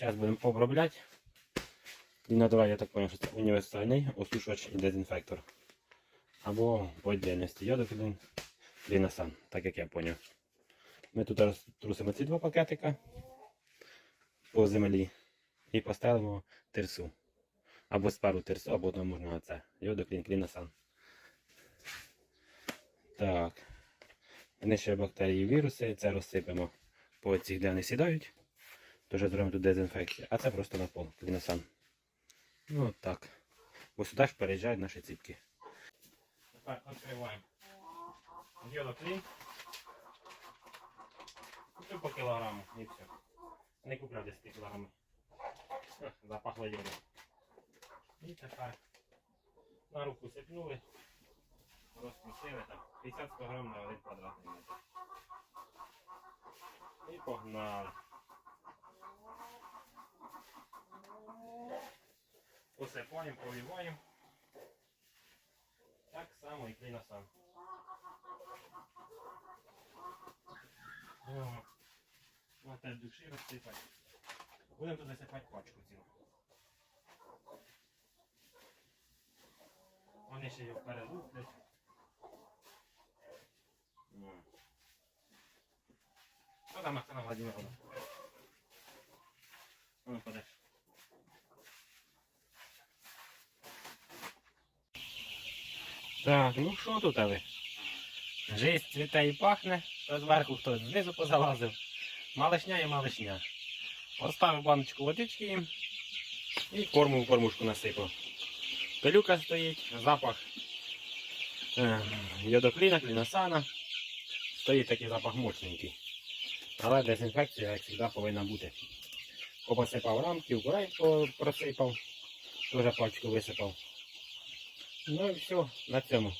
Зараз будемо обробляти. І надавай, я так зрозумів, що це універсальний осушувач і дезінфектор. Або по віддільності йодофілін, лінасан, так як я зрозумів. Ми тут розтрусимо ці два пакетика по землі і поставимо тирсу. Або спару тирсу, або там можна оце. Йодоклін, клінасан. Так. Знищує бактерії віруси, це розсипемо по цих, де вони сідають. Тож зробимо тут дезінфекцію. А це просто на пол, кліносан. Ну так. Бо сюди ж переїжджають наші ціпки. Тепер відкриваємо. Йодоклін. Купив по кілограму і все. Не купляв 10 кілограмів. Запахло йодом. І тепер на руку сипнули. Розпустили там 50 грам на 1 квадратний метр. І погнали. Посипаємо, поливаємо. Так само і кліносан. О, Ну, теж душі розсипати. Будемо тут засипати пачку цілу. Вони ще його перелуплять. Ну. Що там Оксана Владимировна? Ну, подаш. Так, ну що тут ви? Жизнь цвіте і пахне, то зверху хтось знизу позалазив. Малишня і малишня. Поставив баночку водички їм і корму в кормушку насипав. Пилюка стоїть, запах е, йодокліна, кліносана. Стоїть такий запах мощненький. Але дезінфекція, як завжди, повинна бути. Посипав рамки, вкрай просипав, теж пачку висипав. Ну і все, на цьому.